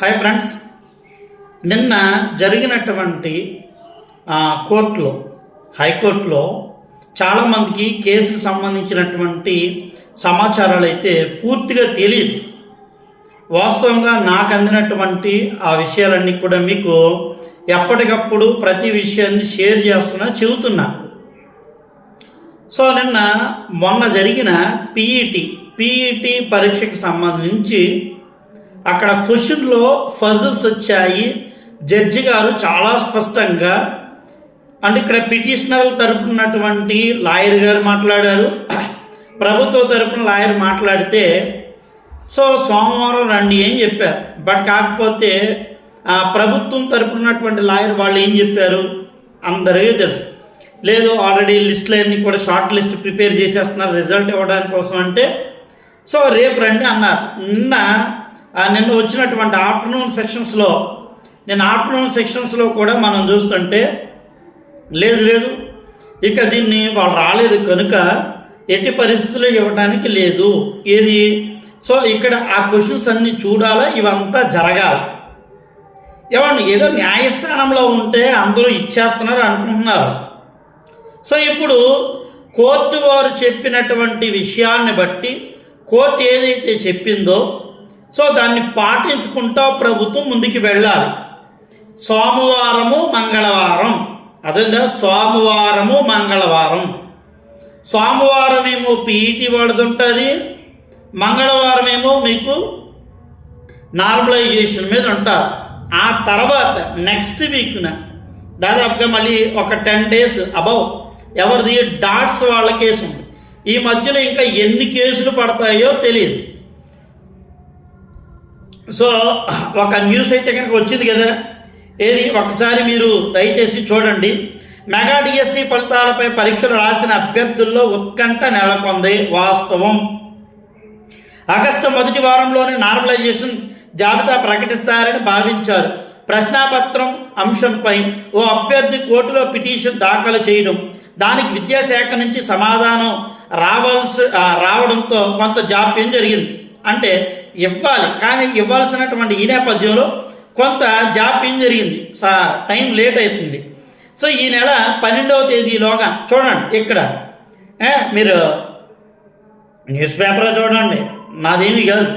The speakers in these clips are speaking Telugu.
హాయ్ ఫ్రెండ్స్ నిన్న జరిగినటువంటి కోర్టులో హైకోర్టులో చాలామందికి కేసుకు సంబంధించినటువంటి సమాచారాలు అయితే పూర్తిగా తెలియదు. వాస్తవంగా నాకు అందినటువంటి ఆ విషయాలన్నీ కూడా మీకు ఎప్పటికప్పుడు ప్రతి విషయాన్ని షేర్ చేస్తున్నా చెబుతున్నా. సో నిన్న మొన్న జరిగిన పీఈటీ పీఈటీ పరీక్షకు సంబంధించి అక్కడ క్వశ్చన్లో ఫజల్స్ వచ్చాయి. జడ్జి గారు చాలా స్పష్టంగా అంటే ఇక్కడ పిటిషనర్ తరపున ఉన్నటువంటి లాయర్ గారు మాట్లాడారు. ప్రభుత్వ తరపున లాయర్ మాట్లాడితే సో సోమవారం రండి అని చెప్పారు. బట్ కాకపోతే ఆ ప్రభుత్వం తరపున ఉన్నటువంటి లాయర్ వాళ్ళు ఏం చెప్పారు? అందరికీ తెలుసు. లేదు ఆల్రెడీ లిస్టులన్నీ కూడా షార్ట్ లిస్ట్ ప్రిపేర్ చేసేస్తున్నారు. రిజల్ట్ ఇవ్వడానికి కోసం అంటే సో రేపు రండి అన్నారు. నిన్న నిన్న వచ్చినటువంటి ఆఫ్టర్నూన్ సెక్షన్స్లో నేను ఆఫ్టర్నూన్ సెక్షన్స్లో కూడా మనం చూస్తుంటే లేదు లేదు ఇక దీన్ని వాళ్ళు రాలేదు కనుక ఎట్టి పరిస్థితుల్లో ఇవ్వడానికి లేదు. ఏది? సో ఇక్కడ ఆ క్వశ్చన్స్ అన్నీ చూడాలా? ఇవంతా జరగాల. ఏమండి ఏదో న్యాయస్థానంలో ఉంటే అందరూ ఇచ్చేస్తున్నారు అనుకుంటున్నారు సో ఇప్పుడు కోర్టు వారు చెప్పినటువంటి విషయాన్ని బట్టి కోర్టు ఏదైతే చెప్పిందో సో దాన్ని పాటించుకుంటూ ప్రభుత్వం ముందుకు వెళ్ళాలి. సోమవారము మంగళవారం. అదేందా? సోమవారము మంగళవారం. సోమవారం ఏమో పీఈటీ వాడిది ఉంటుంది. మంగళవారం ఏమో మీకు నార్మలైజేషన్ మీద ఉంటారు. ఆ తర్వాత నెక్స్ట్ వీక్న దాదాపుగా మళ్ళీ ఒక టెన్ డేస్ అబౌవ్ ఎవరిది? డాట్స్ వాళ్ళ కేసు ఉంది ఈ మధ్యలో ఇంకా ఎన్ని కేసులు పడతాయో తెలియదు సో ఒక న్యూస్ అయితే కనుక వచ్చింది కదా. ఏది? ఒకసారి మీరు దయచేసి చూడండి. మెగా డిఎస్సి ఫలితాలపై పరీక్షలు రాసిన అభ్యర్థుల్లో ఉత్కంఠ నెలకొంది వాస్తవం. ఆగస్టు మొదటి వారంలోనే నార్మలైజేషన్ జాబితా ప్రకటిస్తారని భావించారు. ప్రశ్నాపత్రం అంశంపై ఓ అభ్యర్థి కోర్టులో పిటిషన్ దాఖలు చేయడం దానికి విద్యాశాఖ నుంచి సమాధానం రావాల్సి రావడంతో కొంత జాప్యం జరిగింది. అంటే ఇవ్వాలి. కానీ ఇవ్వాల్సినటువంటి ఈ నేపథ్యంలో కొంత జాప్యం జరిగింది? సా టైం లేట్ అవుతుంది. సో ఈ నెల పన్నెండవ తేదీలోగా చూడండి ఇక్కడ. మీరు న్యూస్ పేపర్ చూడండి. నాదేమీ కాదు.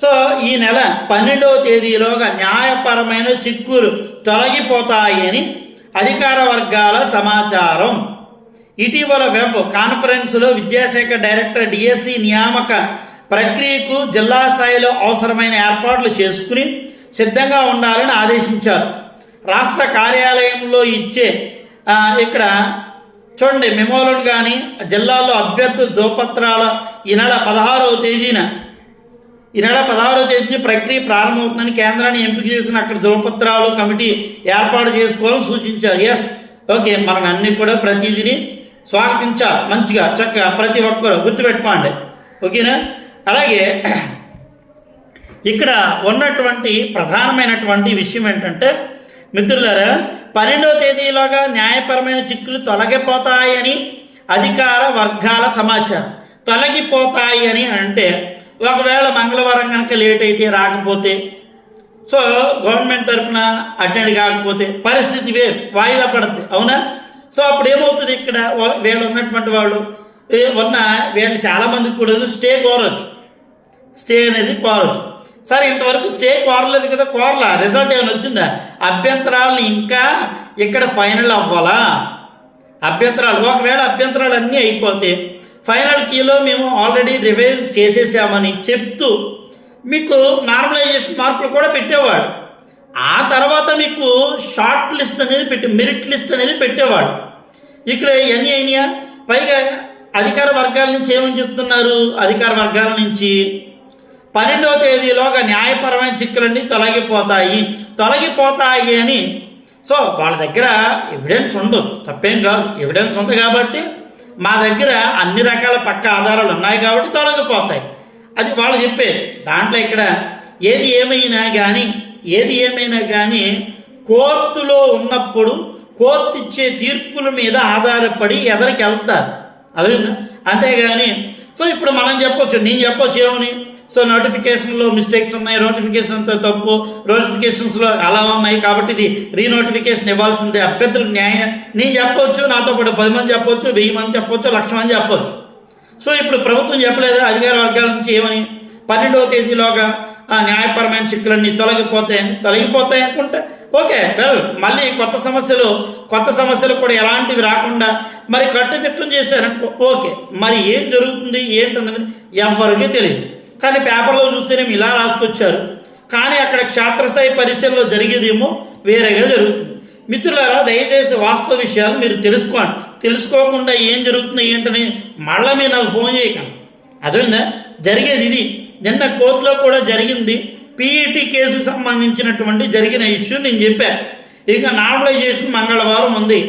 సో ఈ నెల పన్నెండవ తేదీలోగా న్యాయపరమైన చిక్కులు తొలగిపోతాయి అని అధికార వర్గాల సమాచారం. ఇటీవల వెబ్ కాన్ఫరెన్స్లో విద్యాశాఖ డైరెక్టర్ డిఎస్సి నియామక ప్రక్రియకు జిల్లా స్థాయిలో అవసరమైన ఏర్పాట్లు చేసుకుని సిద్ధంగా ఉండాలని ఆదేశించారు. రాష్ట్ర కార్యాలయంలో ఇచ్చే ఇక్కడ చూడండి మెమోలను కానీ జిల్లాలో అభ్యర్థు ధృవపత్రాల ఈ నెల పదహారవ తేదీన ఈ నెల పదహారవ తేదీన ప్రక్రియ ప్రారంభమవుతుందని కేంద్రాన్ని ఎంపిక చేసిన అక్కడ ధృవపత్రాలు కమిటీ ఏర్పాటు చేసుకోవాలని సూచించారు. ఎస్ ఓకే మనం అన్ని కూడా ప్రతిదీని స్వాగతించాలి మంచిగా చక్కగా ప్రతి ఒక్కరు గుర్తుపెట్టుకోండి. ఓకేనా అలాగే ఇక్కడ ఉన్నటువంటి ప్రధానమైనటువంటి విషయం ఏంటంటే మిత్రులారా పన్నెండవ తేదీలోగా న్యాయపరమైన చిక్కులు తొలగిపోతాయని అధికార వర్గాల సమాచారం. తొలగిపోతాయి అని అంటే ఒకవేళ మంగళవారం కనుక లేట్ అయితే రాకపోతే సో గవర్నమెంట్ తరఫున అటెండ్ కాకపోతే పరిస్థితి వేరు వాయిదా పడుతుంది అవునా? సో అప్పుడు ఏమవుతుంది ఇక్కడ వీళ్ళు ఉన్నటువంటి వాళ్ళు ఉన్న వీళ్ళు చాలామందికి కూడా స్టే కోరవచ్చు స్టే అనేది కోరవచ్చు సరే ఇంతవరకు స్టే కోరలేదు కదా కోరలా? రిజల్ట్ ఏమైనా వచ్చిందా? అభ్యంతరాలు ఇంకా ఇక్కడ ఫైనల్ అవ్వాలా? అభ్యంతరాలు ఒకవేళ అభ్యంతరాలు అన్నీ అయిపోతే ఫైనల్ కీలో మేము ఆల్రెడీ రివైజ్ చేసేసామని చెప్తూ మీకు నార్మలైజేషన్ మార్కులు కూడా పెట్టేవాడు. ఆ తర్వాత మీకు షార్ట్ లిస్ట్ అనేది పెట్టి మెరిట్ లిస్ట్ అనేది పెట్టేవాడు. ఇక్కడ ఎన్ని అయినాయా? పైగా అధికార వర్గాల నుంచి ఏమని చెప్తున్నారు? అధికార వర్గాల నుంచి. పన్నెండవ తేదీలోగా న్యాయపరమైన చిక్కులన్నీ తొలగిపోతాయి. తొలగిపోతాయి అని. సో వాళ్ళ దగ్గర ఎవిడెన్స్ ఉండొచ్చు. తప్పేం కాదు. ఎవిడెన్స్ ఉంది కాబట్టి మా దగ్గర అన్ని రకాల పక్క ఆధారాలు ఉన్నాయి కాబట్టి తొలగిపోతాయి. అది వాళ్ళు చెప్పేది. దాంట్లో ఇక్కడ ఏది ఏమైనా కానీ ఏది ఏమైనా కానీ కోర్టులో ఉన్నప్పుడు కోర్టు ఇచ్చే తీర్పుల మీద ఆధారపడి ఎదరికి వెళ్తారు. అదే అంతేగాని సో ఇప్పుడు మనం చెప్పొచ్చు నేను చెప్పొచ్చు ఏమని? సో నోటిఫికేషన్లో మిస్టేక్స్ ఉన్నాయి నోటిఫికేషన్ అంతా తప్పు నోటిఫికేషన్స్లో అలా ఉన్నాయి కాబట్టి ఇది రీనోటిఫికేషన్ ఇవ్వాల్సిందే అభ్యర్థులకు న్యాయం. నేను చెప్పొచ్చు నాతో పాటు పది మంది చెప్పొచ్చు వెయ్యి మంది చెప్పొచ్చు లక్ష మంది చెప్పొచ్చు. సో ఇప్పుడు ప్రభుత్వం చెప్పలేదా అధికార వర్గాల నుంచి ఏమని? పన్నెండవ తేదీలోగా ఆ న్యాయపరమైన చిక్కులన్నీ తొలగిపోతాయని తొలగిపోతాయి అనుకుంటే ఓకే వెల్ మళ్ళీ కొత్త సమస్యలు కొత్త సమస్యలు కూడా ఎలాంటివి రాకుండా మరి కట్టుదిట్టం చేశారనుకో ఓకే మరి ఏం జరుగుతుంది ఏంటన్నది ఎవరికీ తెలియదు. కానీ పేపర్లో చూస్తేనేమో ఇలా రాసుకొచ్చారు. కానీ అక్కడ క్షేత్రస్థాయి పరిశీలనలో జరిగేదేమో వేరేగా జరుగుతుంది. మిత్రులారా దయచేసి వాస్తవ విషయాలు మీరు తెలుసుకోండి. తెలుసుకోకుండా ఏం జరుగుతుంది ఏంటని మళ్ళీ మీరు నాకు ఫోన్ చేయకండి. అర్థమైందా? జరిగేది ఇది. నిన్న కోర్టులో కూడా జరిగింది. పీఈటీ కేసుకు సంబంధించినటువంటి జరిగిన ఇష్యూ నేను చెప్పా. ఇక నార్మలైజేషన్ మంగళవారం ఉంది.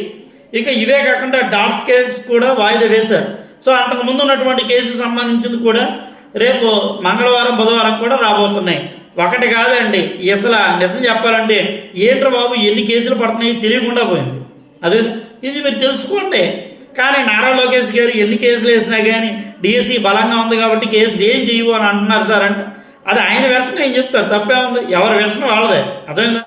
ఇక ఇవే కాకుండా డాట్స్ కేసు కూడా వాయిదా వేశారు. సో అంతకు ముందు ఉన్నటువంటి కేసుకు సంబంధించింది కూడా రేపు మంగళవారం బుధవారం కూడా రాబోతున్నాయి. ఒకటి కాదండి అసలు నిజం చెప్పాలంటే ఏంట్రా బాబు ఎన్ని కేసులు పడుతున్నాయి తెలియకుండా పోయింది. అదే ఇది మీరు తెలుసుకోండి. కానీ నారా లోకేష్ గారు ఎన్ని కేసులు వేసినా కానీ డిఎస్సి బలంగా ఉంది కాబట్టి కేసు ఏం చేయవు అని అంటున్నారు సార్ అంటే అది ఆయన వెర్షన్ ఏం చెప్తారు? తప్పే ఉంది. ఎవరి వెర్షన్ వాళ్ళదే. అర్థమైందా?